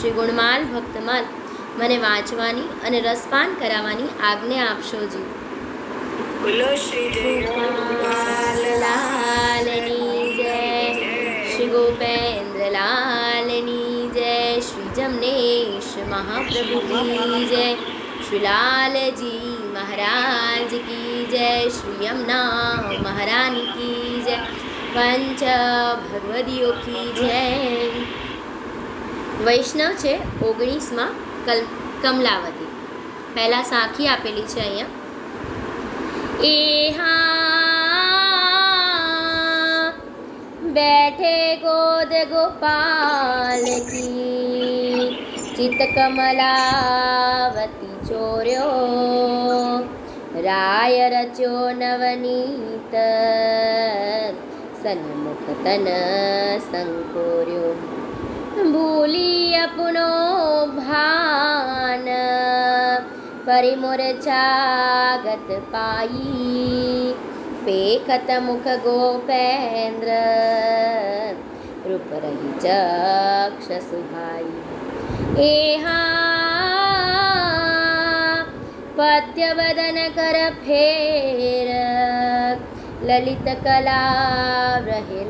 શ્રી ગુણમાલ ભક્તમાલ મને વાંચવાની અને રસપાન કરાવવાની આજ્ઞા આપશો જી. બોલો શ્રી જય લાલની જય. શ્રી ગોપેન્દ્ર લાલની જય. શ્રી જમનેશ મહાપ્રભુની જય. શ્રી લાલજી મહારાજ કી જય. શ્રી યમુના મહારાની કી જય. પંચ ભગવદીઓ કી જય. વૈષ્ણવ છે ઓગણીસમાં કલ, કમલાવતી. પહેલાં સાખી આપેલી છે અહીંયા. એહા બેઠે ગોદ ગોપાલ કી ચિત કમલાવતી ચોર્યો. રાય રચ્યો નવનીત, સન્મુખ તન સંકોર્યો. भोलि अपुनो भरिमुरचा गत पाईतमुख गोपेन्द्र रुपरी चक्षसुभाई एहा पत्यवदन कर फेर। ललितकला वृहे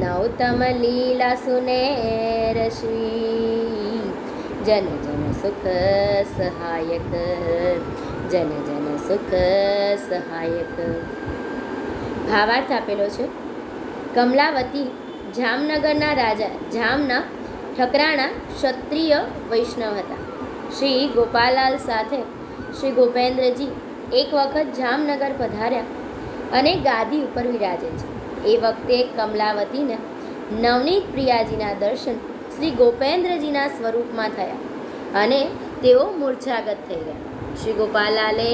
નવતમ લીલા સુનેર શ્રી જન જન સુખ સહાયક જન જન સુખ સહાયક ભાવાર્થ આપેલો છે। કમલાવતી જામનગરના રાજા, જામના ઠકરાણા ક્ષત્રિય વૈષ્ણવ હતા। શ્રી ગોપાલાલ સાથે શ્રી ગોપેન્દ્રજી એક વખત જામનગર પધાર્યા અને ગાદી ઉપર વિરાજે છે। એ વખતે કમલાવતીને નવનીત પ્રિયાજીના દર્શન શ્રી ગોપેન્દ્રજીના સ્વરૂપમાં થયા અને તેઓ મૂર્છાગત થઈ ગયા. શ્રી ગોપાલાલે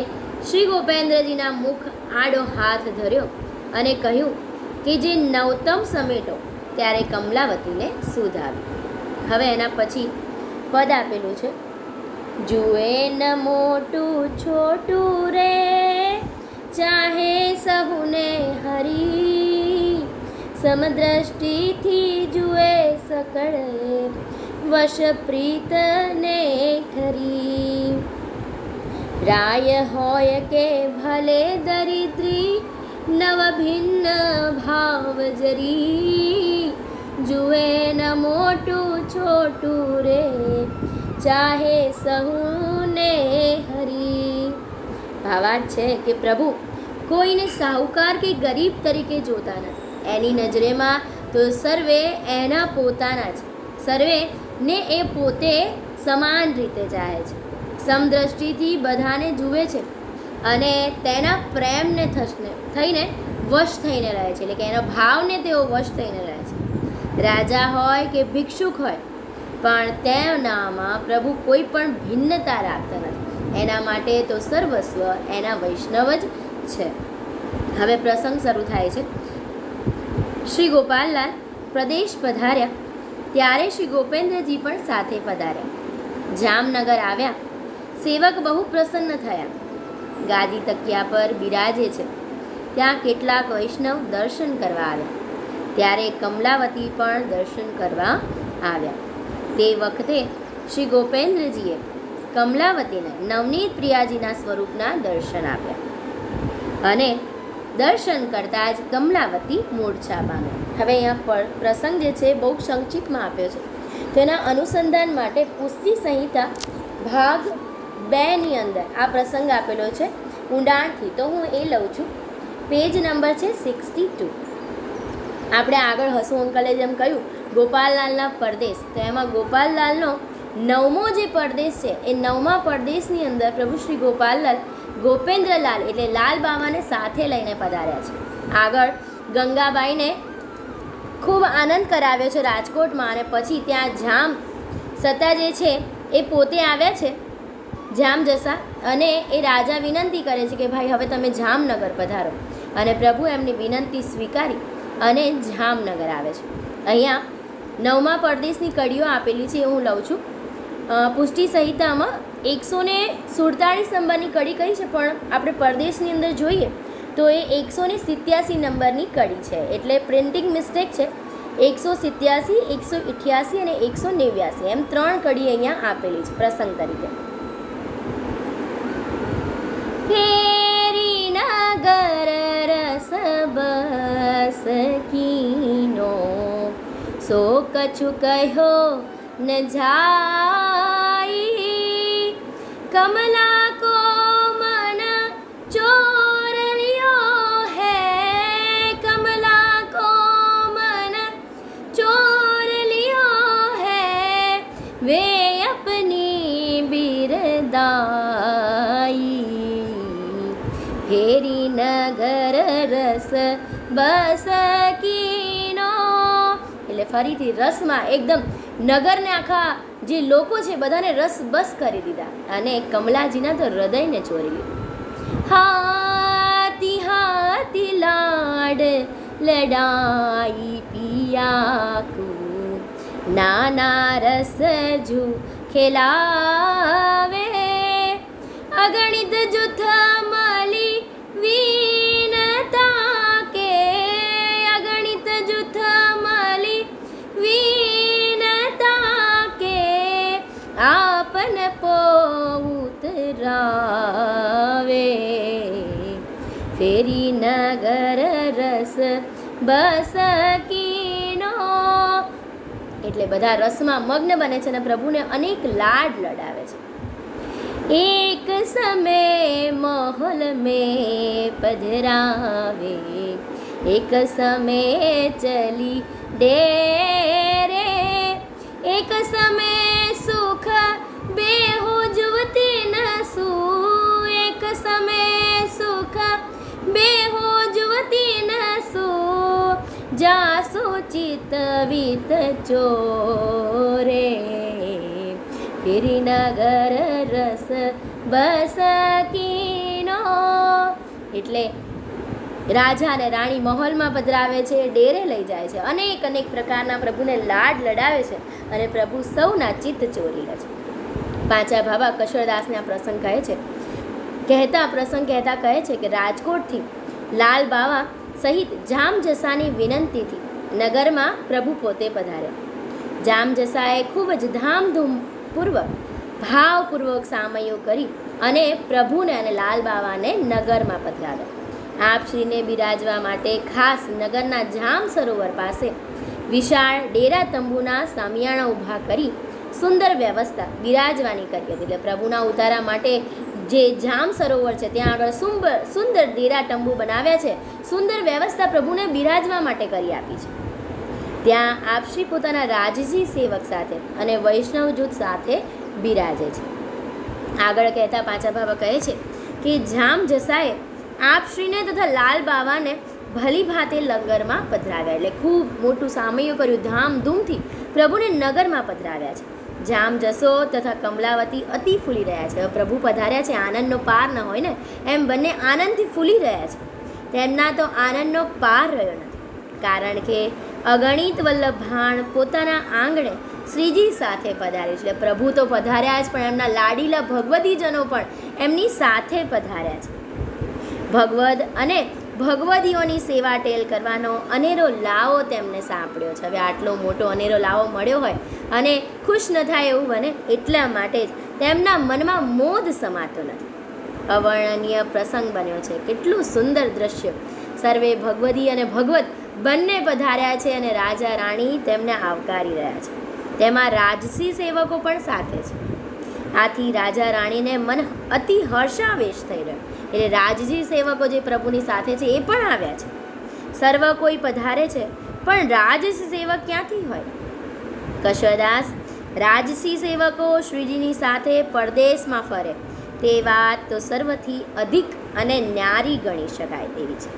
શ્રી ગોપેન્દ્રજીના મુખ આડો હાથ ધર્યો અને કહ્યું કે જે નવતમ સમેટો ત્યારે કમલાવતીને સુધ હવે એના પછી પદ આપેલું છે. જુએ ન મોટું છોટું રે, ચાહે સહુને હરી. સમદ્રષ્ટિથી જુએ સકળ વશ પ્રીતને ખરી રાય હોય કે ભલે દરિદ્રી નવ ભિન્ન ભાવ જરી જુએ ન મોટું છોટું રે ચાહે સહુને હરી ભાવાર્થ છે કે પ્રભુ કોઈને સાહુકાર કે ગરીબ તરીકે જોતા નથી એની નજરેમાં તો સર્વે એના પોતાના છે સર્વે ને એ પોતે સમાન રીતે ચાહે છે. સમદ્રષ્ટિથી બધાને જુએ છે અને તેના પ્રેમને થશને, થઈને વશ થઈને રહે છે. એટલે કે એના ભાવને તેઓ વશ થઈને રહે છે. રાજા હોય કે ભિક્ષુક હોય, પણ તેનામાં પ્રભુ કોઈ પણ ભિન્નતા રાખતા નથી. એના માટે તો સર્વસ્વ એના વૈષ્ણવ જ છે. હવે પ્રસંગ શરૂ થાય છે. શ્રી ગોપાલલાલ પ્રદેશ પધાર્યા. ત્યારે શ્રી ગોપેન્દ્રજી પણ સાથે પધાર્યા. જામનગર આવ્યા. સેવક બહુ પ્રસન્ન થયા. ગાદી તકિયા પર બિરાજે છે. ત્યાં કેટલાક વૈષ્ણવ દર્શન કરવા આવ્યા. ત્યારે કમલાવતી પણ દર્શન કરવા આવ્યા. તે વખતે શ્રી ગોપેન્દ્રજીએ કમલાવતીને નવનીત પ્રિયાજીના સ્વરૂપના દર્શન આપ્યા. અને દર્શન કરતાં જ કમલાવતી મૂર્છા પામ્યા હવે અહીંયા પર પ્રસંગ જે છે બહુ સંક્ષિપ્તમાં આપ્યો છે. તેના અનુસંધાન માટે પુષ્ટિ સંહિતા ભાગ બેની અંદર આ પ્રસંગ આપેલો છે. ઊંડાણથી તો હું એ લઉં છું. પેજ નંબર છે સિક્સટી ટુ. આપણે આગળ હસુ અંકલે જેમ કહ્યું, ગોપાલલાલના પરદેશ. તો એમાં ગોપાલલાલનો નવમો જે પરદેશ છે, એ નવમા પરદેશની અંદર પ્રભુ શ્રી ગોપાલલાલ ગોપેન્દ્રલાલ એટલે લાલ બાવાને સાથે લઈને પધાર્યા છે. આગળ ગંગાબાઈને ખૂબ આનંદ કરાવ્યો છે રાજકોટમાં અને પછી ત્યાં જામ સત્તા જે છે, એ પોતે આવ્યા છે, જામ જસા અને એ રાજા વિનંતી કરે છે કે ભાઈ હવે તમે જામનગર પધારો. અને પ્રભુ એમની વિનંતી સ્વીકારી અને જામનગર આવે છે. અહીંયા નવમા પરદેશની કડીઓ આપેલી છે એ હું લઉં છું. પુષ્ટિ સંહિતામાં એકસો ને સુડતાળીસ નંબરની કડી કઈ છે? પણ આપણે પરદેશની અંદર જોઈએ તો એ એકસો ને સિત્યાસી નંબરની કડી છે. એટલે પ્રિન્ટિંગ મિસ્ટેક છે. એકસો સિત્યાસી, એકસો અઠ્યાસી અને એકસો નેવ્યાસી. એમ ત્રણ કડી અહીંયા આપેલી છે પ્રસંગ તરીકે. ફેરી નગર રસ કીનો સો કછુ કહ્યો ન જાય કમલા કો મન ચોર લિયો હૈ કમલા કો મન ચોર લિયો હૈ वे अपनी बिरदाई फेरी नगर રસ બસ કીનો એટલે ફરીથી રસમાં એકદમ નગરને આખા જે લોકો છે બધાને રસ બસ કરી દીધા અને કમલાજીના તો હૃદયને ચોરી લીધું. હાથી હાથી, લાડ, લડાઈ પિયાકુ. નાના રસ જુ ખેલાવે. અગણિત જૂથ મળી વીનતા પોતરાવે ફેરી નગર રસ બસ કીનો એટલે બધા રસમાં મગ્ન બને છે અને પ્રભુને અનેક લાડ લડાવે છે. એક સમય મોહલ મે પધરાવે. એક સમય ચલી ડેરે. એક સમય વિત ચોરે. ફિરી નગર રસ બસ કીનો એટલે રાજા અને રાણી મહોલમાં પધરાવે છે, ડેરે લઈ જાય છે. અનેક અનેક પ્રકારના પ્રભુને લાડ લડાવે છે અને પ્રભુ સૌના ચિત્ત ચોરી લે છે. પાંચા ભાભા કશોરદાસને આ પ્રસંગ કહે છે. કહેતા પ્રસંગ કહેતા કહે છે કે રાજકોટથી લાલ બાવા સહિત જામ જસાની વિનંતીથી નગરમાં પ્રભુ પોતે પધાર્યા જામ જસાએ ખૂબ જ ધામધૂમપૂર્વક ભાવપૂર્વક સામયો કરી અને પ્રભુને અને લાલ બાવાને નગરમાં પધરાવ્યા. આપશ્રીને બિરાજવા માટે ખાસ નગરના જામ સરોવર પાસે વિશાળ ડેરા તંબુના સામિયાણા ઊભા કરી સુંદર વ્યવસ્થા બિરાજવાની કરી હતી. એટલે પ્રભુના ઉતારા માટે જે જામ સરોવર છે, ત્યાં આગળ સુંદર સુંદર ડેરા તંબુ બનાવ્યા છે. સુંદર વ્યવસ્થા પ્રભુને બિરાજવા માટે કરી આપી છે. ત્યાં આપશ્રી પોતાના રાજજી સેવક સાથે અને વૈષ્ણવ જૂથ સાથે બિરાજે છે. આગળ કહેતા પાંચા બાબા કહે છે કે, જામ જસાએ આપશ્રીને તથા લાલ બાવાને ભલી ભાતે લંગરમાં પધરાવ્યા. એટલે ખૂબ મોટું સામયું કર્યું, ધામધૂમથી પ્રભુને નગરમાં પધરાવ્યા છે. જામ જસો તથા કમલાવતી અતિ ફૂલી રહ્યા છે. પ્રભુ પધાર્યા છે, આનંદનો પાર ન હોય ને, એમ બંને આનંદથી ફૂલી રહ્યા છે. તેમના તો આનંદનો પાર રહ્યો નથી. કારણ કે અગણિત વલ્લભાણ પોતાના આંગણે શ્રીજી સાથે પધાર્યું છે. પ્રભુ તો પધાર્યા જ, પણ એમના લાડીલા ભગવતીજનો પણ એમની સાથે પધાર્યા છે. ભગવદ અને ભગવદીઓની સેવા ટેલ કરવાનો અનેરો લાવો તેમને સાંપડ્યો છે. હવે આટલો મોટો અનેરો લાવો મળ્યો હોય અને ખુશ ન થાય એવું બને એટલા માટે જ તેમના મનમાં મોદ સમાતો નથી. અવર્ણનીય પ્રસંગ બન્યો છે. કેટલું સુંદર દ્રશ્ય. સર્વે ભગવદી અને ભગવત બંને પધાર્યા છે અને રાજા રાણી તેમને આવકારી રહ્યા છે. તેમાં રાજસી સેવકો પણ સાથે છે. આથી રાજા રાણીને મન અતિ હર્ષાવેશ થઈ રહ્યો. એટલે રાજજી સેવકો જે પ્રભુની સાથે છે એ પણ આવ્યા છે. સર્વ કોઈ પધારે છે, પણ રાજસી સેવક ક્યાંથી હોય? કશદાસ, રાજસી સેવકો શ્રીજીની સાથે પરદેશમાં ફરે. તે વાત તો સર્વથી અધિક અને ન્યારી ગણી શકાય તેવી છે.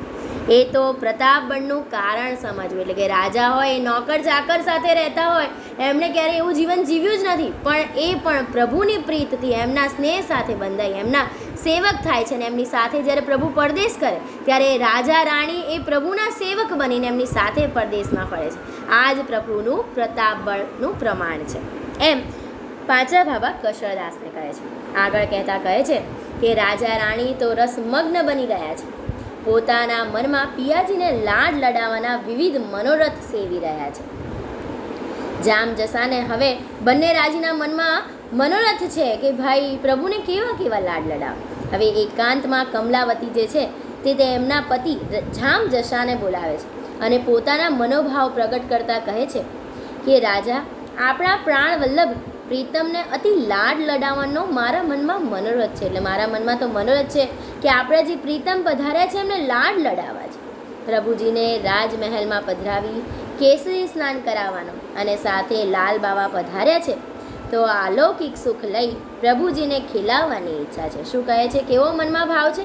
એ તો પ્રતાપબળનું કારણ સમજવું, એટલે કે રાજા હોય એ નોકર ચાકર સાથે રહેતા હોય એમણે ક્યારેય એવું જીવન જીવ્યું જ નથી. પણ એ પણ પ્રભુની પ્રીતથી, એમના સ્નેહ સાથે બંધાઈ, એમના સેવક થાય છે અને એમની સાથે જ્યારે પ્રભુ પરદેશ કરે, ત્યારે રાજા રાણી એ પ્રભુના સેવક બનીને એમની સાથે પરદેશમાં ફરે છે. આ જ પ્રભુનું પ્રતાપબળનું પ્રમાણ છે. એમ પાંચા બાબા કશરદાસને કહે છે. આગળ કહેતા કહે છે કે, રાજા રાણી તો રસમગ્ન બની ગયા છે. પોતાના મનમાં પિયાજીને લાડ લડાવવાના વિવિધ મનોરથ સેવી રહ્યા છે. જામ જસાને હવે બંને રાજીના મનમાં મનોરથ છે કે, ભાઈ, પ્રભુને કેવા કેવા લાડ લડાવ? હવે એકાંતમાં કમલાવતી જે છે તે તેમના પતિ જામ જશાને બોલાવે છે અને પોતાના મનોભાવ પ્રગટ કરતા કહે છે કે, રાજા, આપણા પ્રાણ વલ્લભ પ્રીતમને અતિ લાડ લડાવવાનો મારા મનમાં મનોરથ છે. એટલે મારા મનમાં તો મનોરથ છે કે આપણે જે પ્રીતમ પધાર્યા છે, એમને લાડ લડાવવા છે. પ્રભુજીને રાજમહેલમાં પધરાવી કેસરી સ્નાન કરાવવાનો અને સાથે લાલ બાવા પધાર્યા છે તો અલૌકિક સુખ લઈ પ્રભુજીને ખીલાવવાની ઈચ્છા છે. શું કહે છે? કેવો મનમાં ભાવ છે?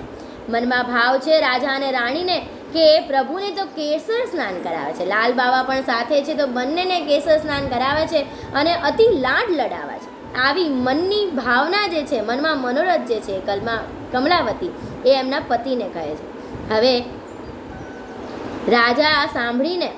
મનમાં ભાવ છે રાજા અને રાણીને કે પ્રભુને તો કેસર સ્નાન કરાવે છે. લાલ બાવા પણ સાથે છે તો બંનેને કેસર સ્નાન કરાવે છે અને અતિ લાડ લડાવે છે. આવી મનની ભાવના જે છે, મનમાં મનોરથ જે છે, કલમા કમલાવતી એ એમના પતિને કહે છે. હવે રાજા સાંભળીને,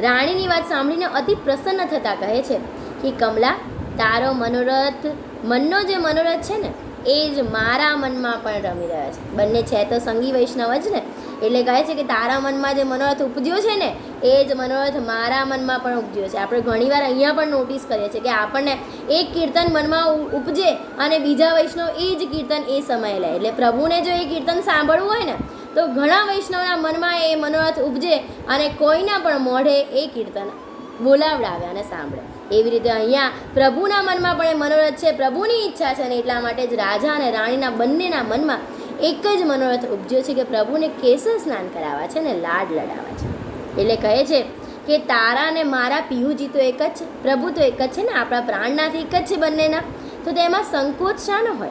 રાણીની વાત સાંભળીને અતિ પ્રસન્ન થતા કહે છે કે, કમલા તારો મનોરથ, મનનો જે મનોરથ છે ને, એ જ મારા મનમાં પણ રમી રહ્યા છે. બંને છે તો સંગી વૈષ્ણવ જ ને. એટલે કહે છે કે તારા મનમાં જે મનોરથ ઉપજ્યો છે ને, એ જ મનોરથ મારા મનમાં પણ ઉપજ્યો છે. આપણે ઘણીવાર અહીંયા પણ નોટિસ કરીએ છીએ કે આપણને એક કીર્તન મનમાં ઉપજે અને બીજા વૈષ્ણવ એ જ કીર્તન એ સમયે લે. એટલે પ્રભુને જો એ કીર્તન સાંભળવું હોય ને, તો ઘણા વૈષ્ણવના મનમાં એ મનોરથ ઉપજે અને કોઈના પણ મોઢે એ કીર્તન બોલાવડાવે અને સાંભળે. એવી રીતે અહીંયા પ્રભુના મનમાં પણ એ મનોરથ છે, પ્રભુની ઈચ્છા છે અને એટલા માટે જ રાજા અને રાણીના બંનેના મનમાં એક જ મનોરથ ઉપજ્યો છે કે પ્રભુને કેસર સ્નાન કરાવવા છે ને લાડ લડાવવા છે. એટલે કહે છે કે તારા અને મારા પિયુજી તો એક જ છે, પ્રભુ તો એક જ છે ને આપણા પ્રાણનાથી એક જ છે બંનેના. તો તેમાં સંકોચ શાનો હોય?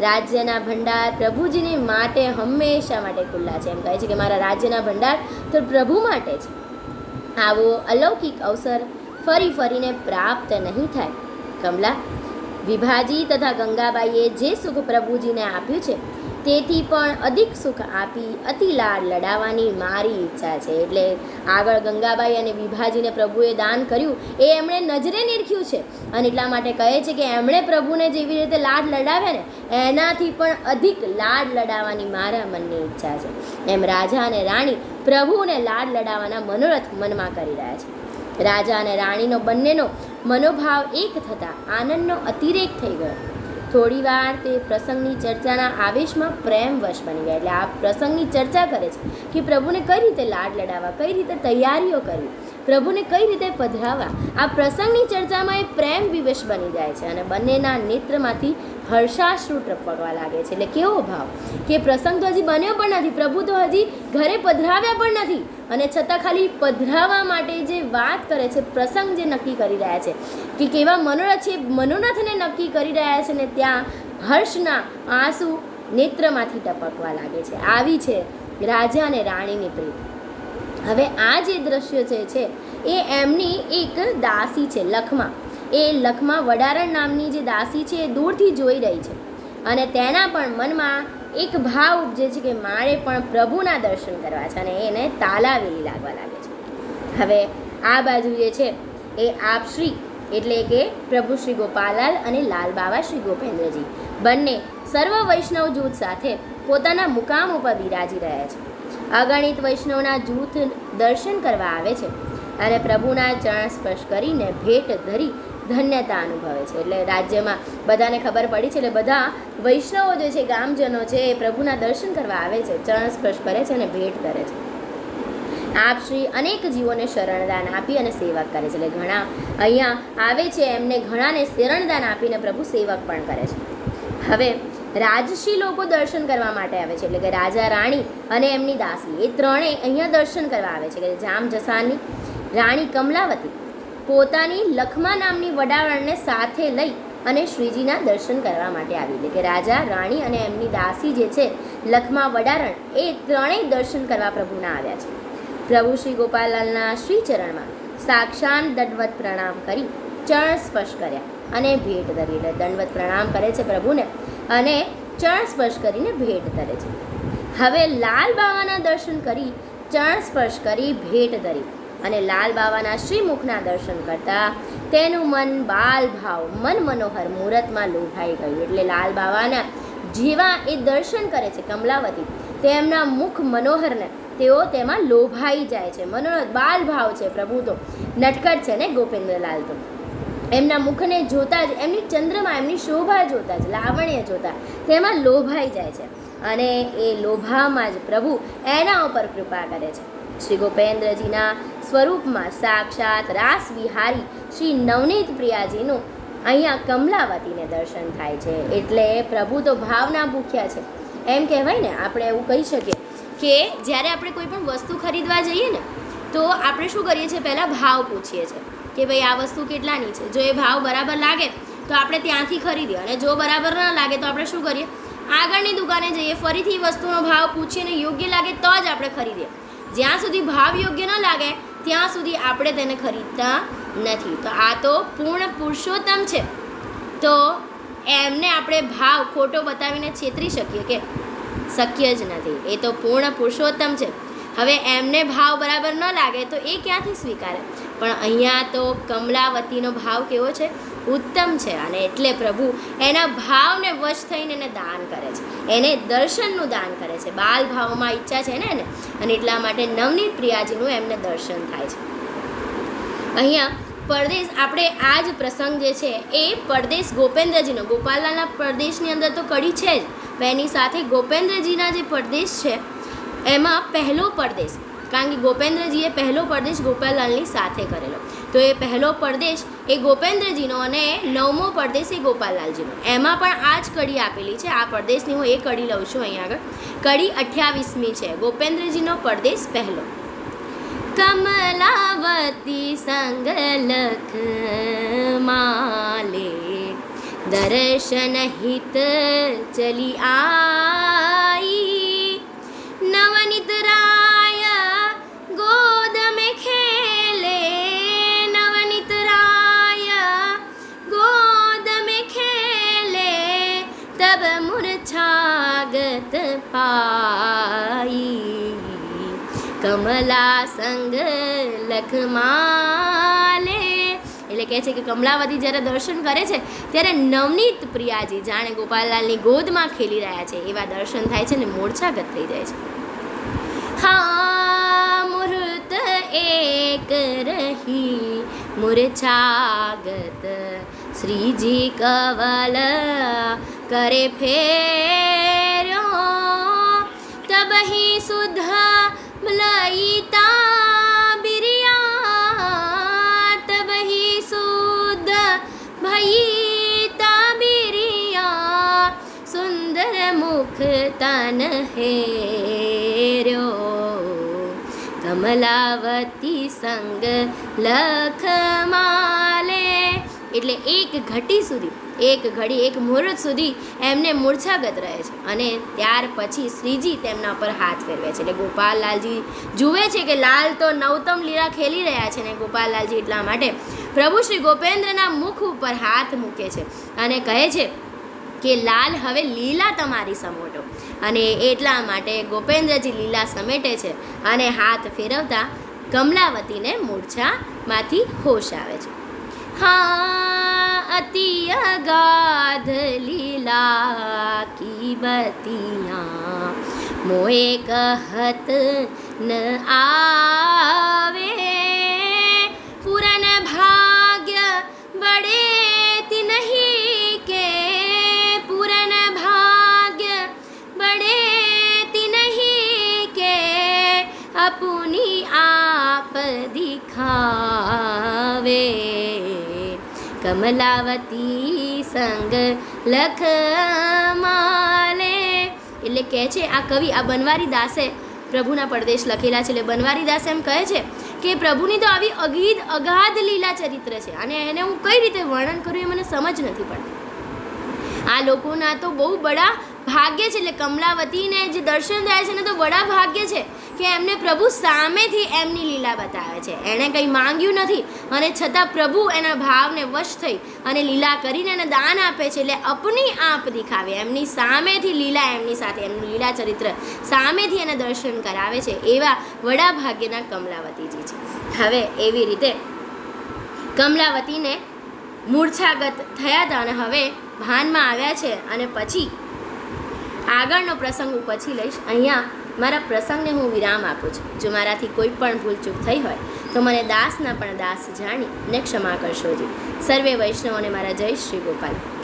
રાજ્યના ભંડાર પ્રભુજીની માટે હંમેશા માટે ખુલ્લા છે. એમ કહે છે કે મારા રાજ્યના ભંડાર તો પ્રભુ માટે છે. આવો અલૌકિક અવસર ફરી ફરીને પ્રાપ્ત નહીં થાય. કમલા, વિભાજી તથા ગંગાબાઈએ જે સુખ પ્રભુજીને આપ્યું છે, તેથી પણ અધિક સુખ આપી અતિ લાડ લડાવવાની મારી ઈચ્છા છે. એટલે આગળ ગંગાબાઈ અને વિભાજીને પ્રભુએ દાન કર્યું, એ એમણે નજરે નિરખ્યું છે. અને એટલા માટે કહે છે કે એમણે પ્રભુને જેવી રીતે લાડ લડાવ્યા ને, એનાથી પણ અધિક લાડ લડાવવાની મારા મનની ઈચ્છા છે. એમ રાજા અને રાણી પ્રભુને લાડ લડાવવાના મનોરથ મનમાં કરી રહ્યા છે. રાજા અને રાણીનો બંનેનો મનોભાવ એક થતાં આનંદનો અતિરેક થઈ ગયો. થોડીવાર તે પ્રસંગની ચર્ચાના આવેશમાં પ્રેમવશ બની ગયા. એટલે આ પ્રસંગની ચર્ચા કરે છે કે પ્રભુને કઈ રીતે લાડ લડાવવા, કઈ રીતે તૈયારીઓ કરવી. પ્રભુને કઈ રીતે પધરાવવા? આ પ્રસંગની ચર્ચામાં એ પ્રેમ વિવેશ બની જાય છે અને બંનેના નેત્રમાંથી હર્ષાશ્રુ ટપકવા લાગે છે. એટલે કેવો ભાવ? કે પ્રસંગ તો હજી બન્યો પણ નથી. પ્રભુ તો હજી ઘરે પધરાવ્યા પણ નથી. અને છતાં ખાલી પધરાવવા માટે જે વાત કરે છે, પ્રસંગ જે નક્કી કરી રહ્યા છે, કે કેવા મનોરથ છે મનોરથને નક્કી કરી રહ્યા છે ને ત્યાં હર્ષના આંસુ નેત્રમાંથી ટપકવા લાગે છે. આવી છે રાજા અને રાણીની પ્રીત. હવે આ જે દ્રશ્ય જે છે, એ એમની એક દાસી છે, લખમાં. એ લખમાં વડારણ નામની જે દાસી છે, એ દૂરથી જોઈ રહી છે. અને તેના પણ મનમાં એક ભાવ ઉપજે છે કે મારે પણ પ્રભુના દર્શન કરવા છે અને એને તાલાવેલી લાગવા લાગે છે. હવે આ બાજુ જે છે, એ આપશ્રી એટલે કે પ્રભુ શ્રી ગોપાલાલ અને લાલ બાબા શ્રી ગોપેન્દ્રજી. બંને સર્વ વૈષ્ણવ જૂથ સાથે પોતાના મુકામ ઉપર બિરાજી રહ્યા છે. અગણિત વૈષ્ણવના જૂથ દર્શન કરવા આવે છે અને પ્રભુના ચરણ સ્પર્શ કરીને ભેટ ધરી ધન્યતા અનુભવે છે. એટલે રાજ્યમાં બધાને ખબર પડી છે, એટલે બધા વૈષ્ણવો જે છે, ગામજનો છે, એ પ્રભુના દર્શન કરવા આવે છે, ચરણ સ્પર્શ કરે છે અને ભેટ કરે છે. આપ શ્રી અનેક જીવોને શરણદાન આપી અને સેવક કરે છે. એટલે ઘણા અહીંયા આવે છે, એમને ઘણાને શરણદાન આપીને પ્રભુ સેવક પણ કરે છે. હવે રાજશ્રી લોકો દર્શન કરવા માટે આવે છે. એટલે કે રાજા રાણી અને એમની દાસી, એ ત્રણેય અહીંયા દર્શન કરવા આવે છે. કે જામ જસાની, રાણી કમલાવતી પોતાની લખમા નામની વડાવળને સાથે લઈ અને શ્રીજીના દર્શન કરવા માટે આવી. એટલે કે રાજા, રાણી અને એમની દાસી જે છે, લખમા વડારણ, એ ત્રણેય દર્શન કરવા પ્રભુના આવ્યા છે. પ્રભુ શ્રી ગોપાલલાલના શ્રી ચરણમાં સાક્ષાત દંડવત પ્રણામ કરી ચરણ સ્પર્શ કર્યા અને ભેટ ધરી. એટલે દંડવત પ્રણામ કરે છે પ્રભુને. અને ચરણ સ્પર્શ કરીને ભેટ ધરે છે. હવે લાલ બાવાના દર્શન કરી ચરણ સ્પર્શ કરી ભેટ ધરી અને લાલ બાવાના શ્રીમુખના દર્શન કરતા તેનું મન બાલ ભાવ, મન મનોહર મુહૂર્તમાં લોભાઈ ગયું. એટલે લાલ બાવાના જેવા એ દર્શન કરે છે કમલાવતી, તેમના મુખ મનોહરને તેઓ તેમાં લોભાઈ જાય છે. મનોહર બાલ ભાવ છે પ્રભુ તો નટકટ છે ને ગોપેન્દ્રલાલ તો. એમના મુખને જોતા જ, એમની ચંદ્રમાં, એમની શોભા જોતા જ, લાવણ્ય જોતા, તેમાં લોભાઈ જાય છે. અને એ લોભામાં જ પ્રભુ એના ઉપર કૃપા કરે છે. શ્રી ગોપેન્દ્રજીના સ્વરૂપમાં સાક્ષાત રાસ વિહારી શ્રી નવનીત પ્રિયાજીનું અહીંયા કમલાવતીને દર્શન થાય છે. એટલે પ્રભુ તો ભાવના ભૂખ્યા છે. એમ કહેવાય ને, આપણે એવું કહી શકીએ કે જ્યારે આપણે કોઈ પણ વસ્તુ ખરીદવા જઈએ ને, તો આપણે શું કરીએ છીએ? પહેલાં ભાવ પૂછીએ છીએ. કે ભાઈ આ વસ્તુ કેટલાની છે? જો એ ભાવ બરાબર લાગે તો આપણે ત્યાંથી ખરીદીએ. અને જો બરાબર ન લાગે તો આપણે શું કરીએ? આગળની દુકાને જઈએ, ફરીથી વસ્તુનો ભાવ પૂછીને યોગ્ય લાગે તો જ આપણે ખરીદીએ. જ્યાં સુધી ભાવ યોગ્ય ન લાગે, ત્યાં સુધી આપણે તેને ખરીદતા નથી. તો આ તો પૂર્ણ પુરુષોત્તમ છે. તો એમને આપણે ભાવ ખોટો બતાવીને છેતરી શકીએ કે શક્ય જ નથી. એ તો પૂર્ણ પુરુષોત્તમ છે. હવે એમને ભાવ બરાબર ન લાગે તો એ ક્યાંથી સ્વીકારે? પણ અહીંયા તો કમલાવતીનો ભાવ કેવો છે? ઉત્તમ છે અને એટલે પ્રભુ એના ભાવને વશ થઈને એને દાન કરે છે. એને દર્શનનું દાન કરે છે. બાલ ભાવમાં ઈચ્છા છે ને એને? અને એટલા માટે નવનીત પ્રિયાજીનું એમને દર્શન થાય છે. અહીંયા પરદેશ, આપણે આ જ પ્રસંગ જે છે એ પરદેશ ગોપેન્દ્રજીનો. ગોપાલલાલના પરદેશની અંદર તો કડી છે જ. એની સાથે ગોપેન્દ્રજીના જે પરદેશ છે, એમાં પહેલો પરદેશ કારણ કે ગોપેન્દ્રજીએ પહેલો પરદેશ ગોપાલલાલની સાથે કરેલો. તો એ પહેલો પરદેશ એ ગોપેન્દ્રજીનો અને નવમો પરદેશ એ ગોપાલલાલજીનો. એમાં પણ આ જ કડી આપેલી છે. આ પરદેશની હું એ કડી લઉં છું અહીંયા આગળ. કડી અઠ્યાવીસમી છે. ગોપેન્દ્રજીનો પરદેશ પહેલો. કમલાવતી સંગ લખ માલે દર્શન હિત ચલી આઈ. સંગ લખમાલે. એટલે કહે છે કે કમલાવતી જ્યારે દર્શન કરે છે, ત્યારે નવનીત પ્રિયાજી જાણે ગોપાલલાલની ગોદમાં ખેલી રહ્યા છે. એવા દર્શન થાય છે ને મૂર્છાગત થઈ જાય છે. હા મુહૂર્ત એક રહી, મૂર્છાગત. શ્રીજી કવલ કરે ફેર્યો. તબહી સુધ લઈતા તન હેર્યો કમલાવતી સંગ લખમાલે એટલે એક ઘટી સુધી, એક ઘડી, એક મુહૂર્ત સુધી એમને મૂર્છાગત રહે છે અને ત્યાર પછી શ્રીજી તેમના પર હાથ ફેરવે છે. એટલે ગોપાલલાલજી જુએ છે કે લાલ તો નવતમ લીલા ખેલી રહ્યા છે ને ગોપાલલાલજી એટલા માટે પ્રભુ શ્રી ગોપેન્દ્રના મુખ ઉપર હાથ મૂકે છે અને કહે છે કે લાલ હવે લીલા તમારી સમેટો. અને એટલા માટે ગોપેન્દ્રજી લીલા સમેટે છે અને હાથ ફેરવતા કમલાવતીને મૂર્છામાંથી હોશ આવે છે. હા, અતિ અગાધ લીલા કી બતિયા મોએ કહત ન આવે. કમલાવતી સંગ લખ માલે એટલે કહે છે, આ કવિ આ બનવારી દાસે પ્રભુના પરદેશ લખેલા છે. એટલે બનવારી દાસ એમ કહે છે કે, પ્રભુની તો આવી અગીધ અગાધ લીલા ચરિત્ર છે અને એને હું કઈ રીતે વર્ણન કરું એ મને સમજ નથી પડતી. આ લોકોના તો બહુ બડા ભાગ્ય છે. એટલે કમલાવતીને જે દર્શન થાય છે ને તો બડા ભાગ્ય છે. કે એમને પ્રભુ સામેથી એમની લીલા બતાવે છે. એણે કંઈ માંગ્યું નથી અને છતાં પ્રભુ એના ભાવને વશ થઈ અને લીલા કરીને એને દાન આપે છે એટલે અપની આપ દેખાવે. એમની સામેથી લીલા એમની સાથે, એમનું લીલા ચરિત્ર સામેથી એને દર્શન કરાવે છે એવા વડા ભાગ્યના કમલાવતીજી છે. હવે એવી રીતે કમલાવતીને મૂર્છાગત થયા હતા અને હવે ભાનમાં આવ્યા છે અને પછી આગળનો પ્રસંગ હું પછી લઈશ. અહીંયા મારા પ્રસંગને હું વિરામ આપું છું. જો મારાથી કોઈ પણ ભૂલચૂક થઈ હોય, તો મને દાસના પણ દાસ જાણી ને ક્ષમા કરશોજી સર્વે વૈષ્ણવોને મારા જય શ્રી ગોપાલ.